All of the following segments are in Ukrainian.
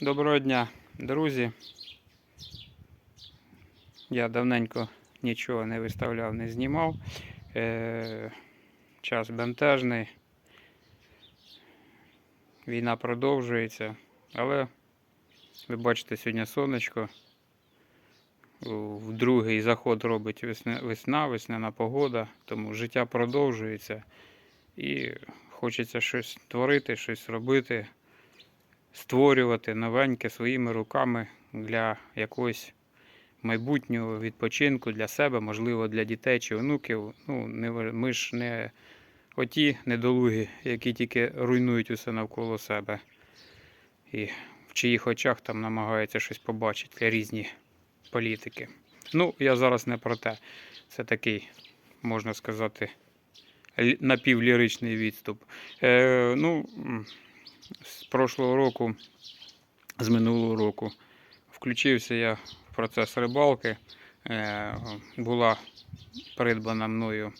Доброго дня, друзі. Я давненько нічого не виставляв, не знімав. Е, час бентежний. Війна продовжується, але ви бачите сьогодні сонечко. В другий заход робить весна, весна, весняна погода, тому життя продовжується і хочеться щось творити, щось робити створювати новеньке своїми руками для якогось майбутнього відпочинку для себе, можливо, для дітей чи онуків. Ну, не, ми ж не оті недолугі, які тільки руйнують усе навколо себе. І в чиїх очах там намагаються щось побачити різні політики. Ну, я зараз не про те. Це такий, можна сказати, напівліричний відступ. Е, ну, з прошлого року, з минулого року, включився я в процес рибалки. Е, Була придбана мною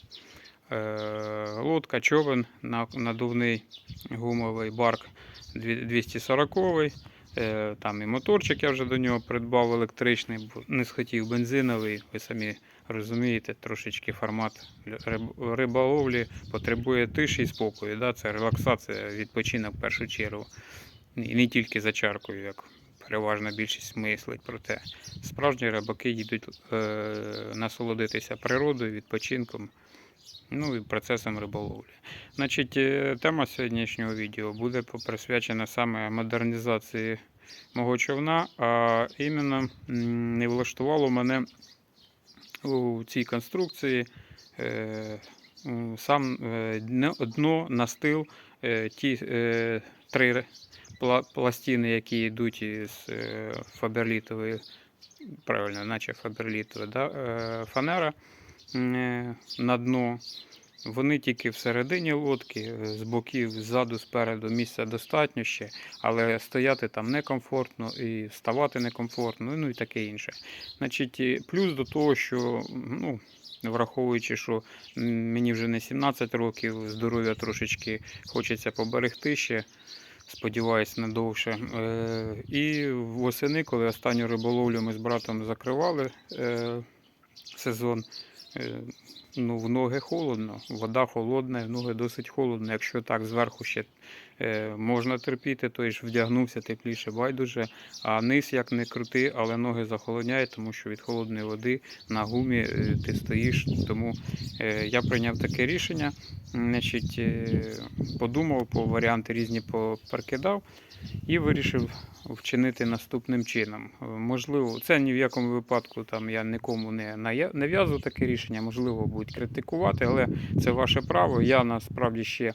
е, лодка, човен на- надувний гумовий барк 240 Е, Там і моторчик я вже до нього придбав електричний, не схотів бензиновий. Ви самі розумієте, трошечки формат риболовлі потребує тиші і спокою. Да? Це релаксація, відпочинок в першу чергу. І не тільки за чаркою, як переважна більшість мислить про те. Справжні рибаки їдуть е, насолодитися природою, відпочинком, ну і процесом риболовлі. Значить, е, тема сьогоднішнього відео буде присвячена саме модернізації мого човна, а іменно не влаштувало мене у цій конструкції е, сам е, дно, настил, е, ті три пластини, які йдуть е, фаберлітової, правильно, наче фаберлітова, да, фанера на дно. Вони тільки всередині лодки, е, з боків, ззаду, спереду місця достатньо ще, але стояти там некомфортно і вставати некомфортно, ну і таке інше. Значить, плюс до того, що ну, враховуючи, що мені вже не 17 років, здоров'я трошечки хочеться поберегти ще, сподіваюсь, надовше. Е, і восени, коли останню риболовлю ми з братом закривали е, сезон. Ну, в ноги холодно, вода холодна, в ноги досить холодно. Якщо так зверху ще можна терпіти, то ж вдягнувся тепліше, байдуже. А низ як не крути, але ноги захолодняють, тому що від холодної води на гумі е, ти стоїш. Тому е, я прийняв таке рішення. Значить, е, подумав, по варіанти різні перекидав і вирішив вчинити наступним чином. Е, Можливо, це ні в якому випадку там я нікому не нав'язую таке рішення, можливо, будуть критикувати, але це ваше право. Я насправді ще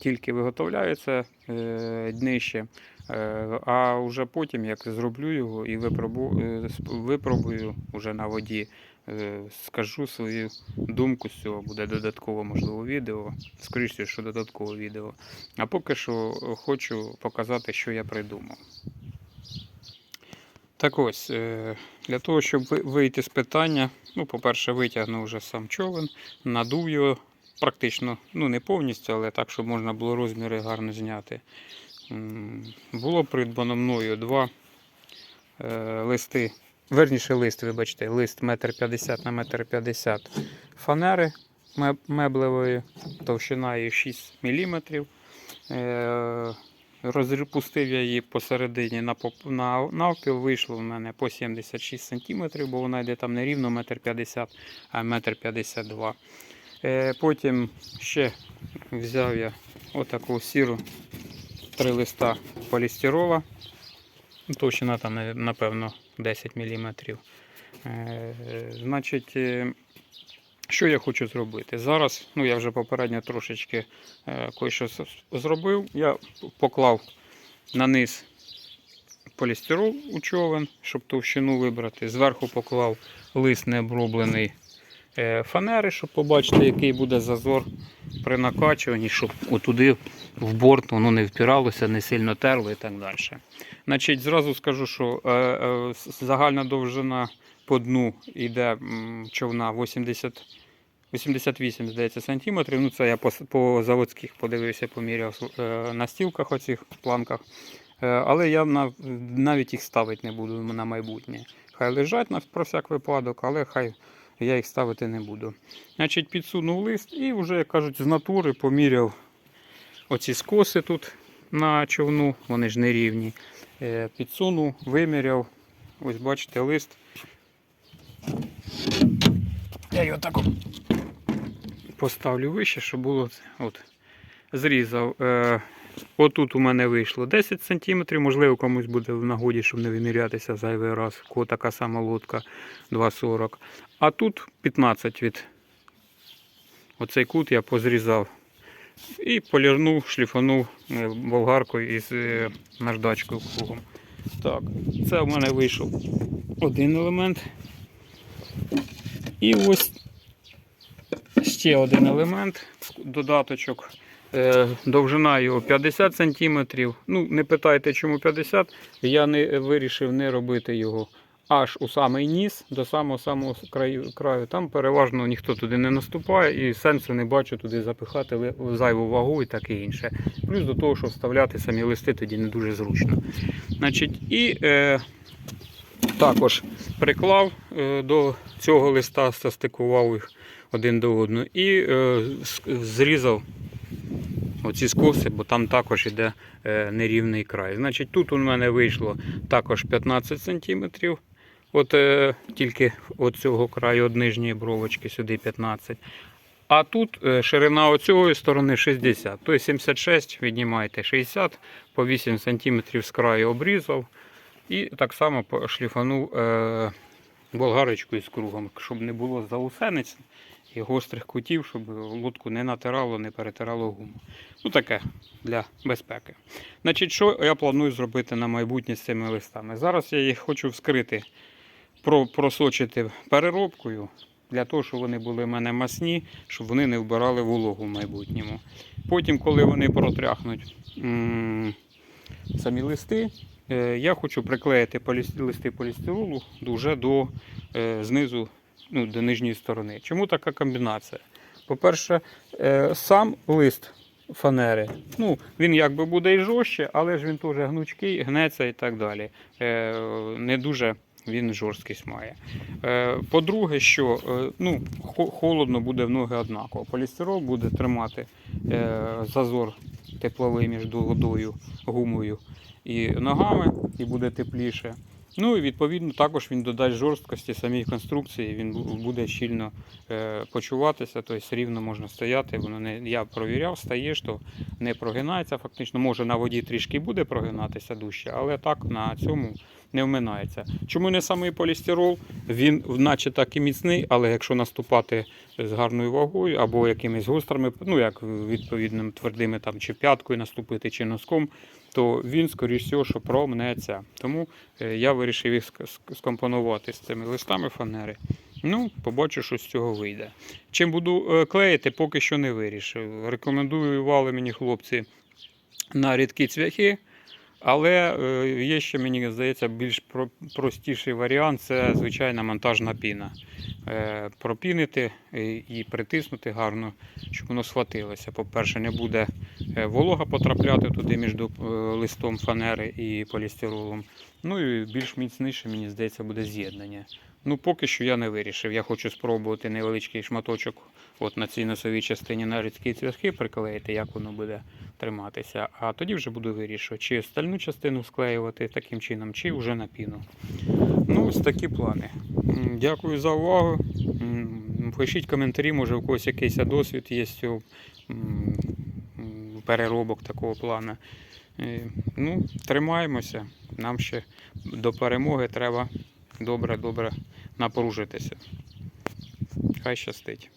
тільки виготовляю це е, днище, е, а вже потім, як зроблю його і е, випробую вже на воді, скажу свою думку з цього. Буде додатково, можливо, відео. Скоріше, що додаткове відео. А поки що хочу показати, що я придумав. Так ось, для того, щоб вийти з питання, ну, по-перше, витягнув вже сам човен, надув його практично, ну не повністю, але так, щоб можна було розміри гарно зняти. Було придбано мною два е, листи, верніше лист, вибачте, лист 1,50 на 1,50 фанери меблевої, товщина її 6 мм. Е, Розпустив я її посередині на, на навпіл, вийшло в мене по 76 см, бо вона йде там не рівно 1,50 м, а 1,52 м. Е, потім ще взяв я отаку сіру три листа полістирола. Ну, Товщина там, е, напевно, 10 мм. Е, значить, що я хочу зробити? Зараз, ну я вже попередньо трошечки кое-що зробив. Я поклав на низ полістирол у човен, щоб товщину вибрати. Зверху поклав лист необроблений фанери, щоб побачити, який буде зазор при накачуванні, щоб отуди в борт воно не впиралося, не сильно терло і так далі. Значить, зразу скажу, що е, е, загальна довжина по дну йде човна 80 88, здається, сантиметрів. Ну, це я по, по заводських подивився, поміряв е, на стілках оцих планках. Е, Але я навіть їх ставити не буду на майбутнє. Хай лежать на про всяк випадок, але хай я їх ставити не буду. Значить, підсунув лист і вже, як кажуть, з натури поміряв оці скоси тут на човну, вони ж нерівні. Е, Підсунув, виміряв. Ось бачите лист. Я його так поставлю вище, щоб було от. Зрізав. Отут у мене вийшло 10 см, можливо, комусь буде в нагоді, щоб не вимірятися зайвий раз. Кого така сама лодка 2,40. А тут 15 від оцей кут я позрізав. І полірнув, шліфанув е, болгаркою із е, наждачкою кругом. Так, це в мене вийшов один елемент. І ось ще один елемент, додаточок. Е, Довжина його 50 см. Ну, не питайте, чому 50 Я не вирішив не робити його аж у самий ніс, до самого самого краю. краю. Там переважно ніхто туди не наступає і сенсу не бачу туди запихати зайву вагу і таке інше. Плюс до того, що вставляти самі листи тоді не дуже зручно. Значить, і е, також приклав е, до цього листа, состикував їх один до одного і е, зрізав оці скоси, бо там також іде е, нерівний край. Значить, тут у мене вийшло також 15 см. От е, тільки от цього краю від нижньої бровочки сюди 15. А тут е, ширина оцієї сторони 60. Тобто 76 віднімаєте 60 по 8 см з краю обрізав. І так само пошліфанув е, болгарочкою з кругом, щоб не було заусениць і гострих кутів, щоб лодку не натирало, не перетирало гуму. Ну таке для безпеки. Значить, що я планую зробити на майбутнє з цими листами? Зараз я їх хочу вскрити, просочити переробкою, для того, щоб вони були в мене масні, щоб вони не вбирали вологу в майбутньому. Потім, коли вони протряхнуть самі листи, е, я хочу приклеїти листи полістиролу вже до е, знизу ну, до нижньої сторони. Чому така комбінація? По-перше, е, сам лист фанери, ну, він якби буде і жорстче, але ж він теж гнучкий, гнеться і так далі. Е, Не дуже він жорсткість має. Е, По-друге, що ну, холодно буде в ноги однаково. Полістирол буде тримати зазор тепловий між водою, гумою і ногами, і буде тепліше. Ну і відповідно також він додасть жорсткості самій конструкції, він буде щільно е, почуватися, тобто рівно можна стояти. Воно не я провіряв, стаєш, то не прогинається. Фактично, може на воді трішки буде прогинатися дужче, але так на цьому не вминається. Чому не самий полістирол? Він наче так і міцний, але якщо наступати з гарною вагою або якимись гострими, ну як відповідним твердими там чи п'яткою наступити, чи носком, то він, скоріш всього, що промнеться. Тому е, я вирішив їх ск- ск- скомпонувати з цими листами фанери. Ну, побачу, що з цього вийде. Чим буду е, клеїти, поки що не вирішив. Рекомендували мені хлопці на рідкі цвяхи. Але е, є ще, мені здається, більш про- простіший варіант це звичайна монтажна піна. Е, Пропінити і- притиснути гарно, щоб воно схватилося. По-перше, не буде е, волога потрапляти туди між листом фанери і полістиролом. Ну і більш міцніше, мені здається, буде з'єднання. Ну, поки що я не вирішив. Я хочу спробувати невеличкий шматочок от на цій носовій частині на рідкі цвяхи приклеїти, як воно буде триматися. А тоді вже буду вирішувати, чи стальну частину склеювати таким чином, чи вже на піну. Ну, ось такі плани. Дякую за увагу. Пишіть коментарі, може у когось якийсь досвід є цього переробок такого плану. Е, Ну, тримаємося. Нам ще до перемоги треба добре-добре напружитися. Хай щастить.